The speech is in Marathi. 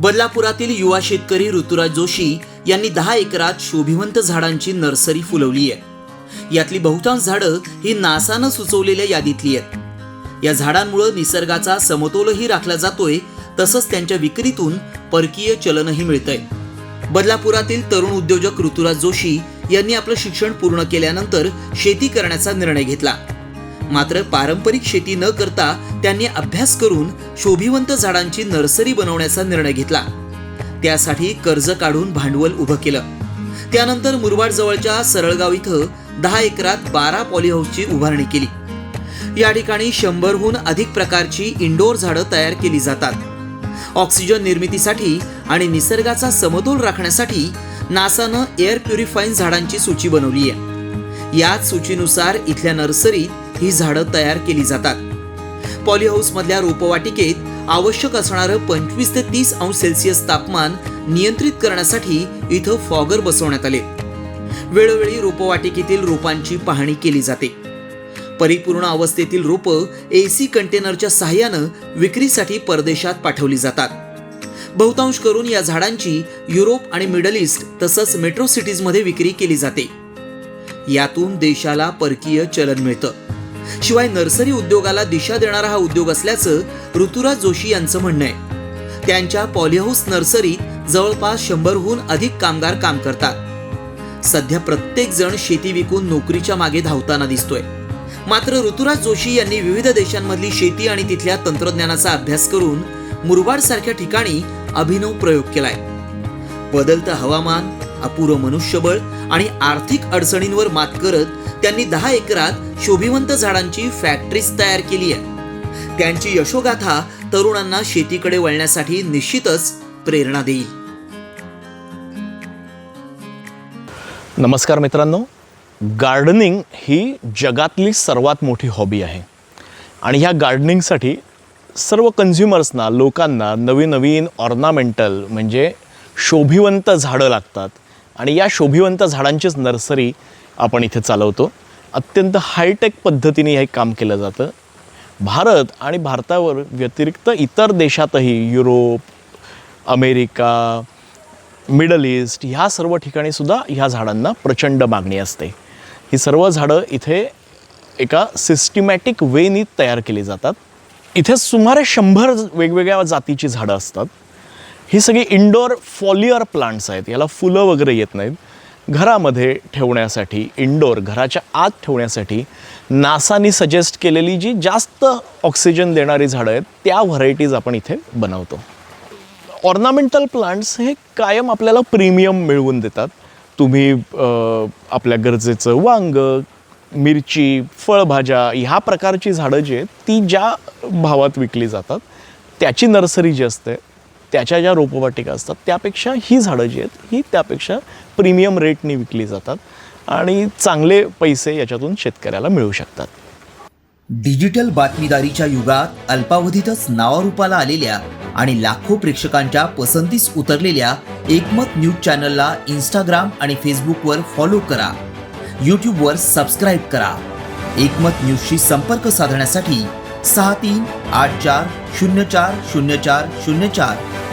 बदलापुरातील युवा शेतकरी ऋतुराज जोशी यांनी दहा एकरात शोभिवंत झाडांची नर्सरी फुलवली आहे. यातली बहुतांश झाडं ही नासानं सुचवलेल्या यादीतली आहेत. या झाडांमुळं निसर्गाचा समतोलही राखला जातोय तसंच त्यांच्या विक्रीतून परकीय चलनही मिळतंय. बदलापुरातील तरुण उद्योजक ऋतुराज जोशी यांनी आपलं शिक्षण पूर्ण केल्यानंतर शेती करण्याचा निर्णय घेतला. मात्र पारंपरिक शेती न करता त्यांनी अभ्यास करून शोभिवंत झाडांची नर्सरी बनवण्याचा निर्णय घेतला. त्यासाठी कर्ज काढून भांडवल उभं केलं. त्यानंतर मुरबाड जवळच्या सरळगाव इथं दहा एकरात बारा पॉलीहाऊसची उभारणी केली. या ठिकाणी शंभरहून अधिक प्रकारची इंडोर झाडं तयार केली जातात. ऑक्सिजन निर्मितीसाठी आणि निसर्गाचा समतोल राखण्यासाठी नासानं एअर प्युरिफाईन झाडांची सूची बनवली आहे याच सूचीनुसार इथल्या नर्सरीत ही झाडं तयार केली जातात. पॉलीहाऊसमधल्या रोपवाटिकेत आवश्यक असणारं पंचवीस ते तीस अंश सेल्सिअस तापमान नियंत्रित करण्यासाठी इथं फॉगर बसवण्यात आले. वेळोवेळी रोपवाटिकेतील रोपांची पाहणी केली जाते. परिपूर्ण अवस्थेतील रोपं एसी कंटेनरच्या सहाय्यानं विक्रीसाठी परदेशात पाठवली जातात. बहुतांश करून या झाडांची युरोप आणि मिडल ईस्ट तसंच मेट्रो सिटीजमध्ये विक्री केली जाते. यातून देशाला परकीय चलन मिळतं. शिवाय नर्सरी उद्योगाला दिशा देणारा हा उद्योग असल्याचं ऋतुराज जोशी यांचं म्हणणं आहे. त्यांच्या पॉलिहाऊस नर्सरीत जवळपास शंभरहून अधिक कामगार काम करतात. सध्या प्रत्येक जण शेती विकून नोकरीच्या मागे धावताना दिसतोय. मात्र ऋतुराज जोशी यांनी विविध देशांमधली शेती आणि तिथल्या तंत्रज्ञानाचा अभ्यास करून मुरबाड सारख्या ठिकाणी अभिनव प्रयोग केलाय. बदलतं हवामान अपुरं मनुष्यबळ आणि आर्थिक अडचणींवर मात करत त्यांनी दहा एकरात शोभिवंत झाडांची फॅक्टरीज तयार केली आहे त्यांची यशोगाथा तरुणांना शेतीकडे वळण्यासाठी निश्चितच प्रेरणा देईल. नमस्कार मित्रांनो. गार्डनिंग ही जगातली सर्वात मोठी हॉबी आहे. आणि ह्या गार्डनिंगसाठी सर्व कन्झ्युमर्सना लोकांना नवीन नवीन ऑर्नामेंटल म्हणजे शोभिवंत झाडं लागतात. आणि या शोभिवंत झाडांचीच नर्सरी आपण इथे चालवतो. अत्यंत हायटेक पद्धतीने हे काम केलं जातं. भारत आणि भारतावर व्यतिरिक्त इतर देशातही युरोप अमेरिका मिडल ईस्ट ह्या सर्व ठिकाणी सुद्धा ह्या झाडांना प्रचंड मागणी असते. ही सर्व झाडं इथे एका सिस्टमॅटिक वेनी तयार केली जातात. इथे सुमारे शंभर वेगवेगळ्या जातीची झाडं असतात. ही सगळी इंडोर फॉलियर प्लांट्स आहेत. याला फुलं वगैरे येत नाहीत. घरामध्ये ठेवण्यासाठी इंडोर घराच्या आत ठेवण्यासाठी नासानी सजेस्ट केलेली जी जास्त ऑक्सिजन देणारी झाडं आहेत त्या व्हरायटीज आपण इथे बनवतो. ऑर्नामेंटल प्लांट्स हे कायम आपल्याला प्रीमियम मिळवून देतात. तुम्ही आपल्या गरजेचं वांग मिरची फळभाज्या ह्या प्रकारची झाडं जी आहेत ती ज्या भावात विकली जातात त्याची नर्सरी जी असते त्याच्या ज्या रोपवाटिका असतात त्यापेक्षा ही झाडं जी आहेत ही त्यापेक्षा प्रीमियम रेटनी विकली जातात आणि चांगले पैसे याच्यातून शेतकऱ्याला मिळू शकतात. डिजिटल बातमीदारीच्या युगात अल्पावधीतच नावारूपाला आलेल्या आणि लाखो प्रेक्षकांच्या पसंतीस उतरलेल्या एकमत न्यूज चॅनलला इंस्टाग्राम आणि फेसबुकवर फॉलो करा. यूट्यूबवर सबस्क्राईब करा. एकमत न्यूजशी संपर्क साधण्यासाठी सहा तीन आठ चार शून्य चार शून्य चार शून्य चार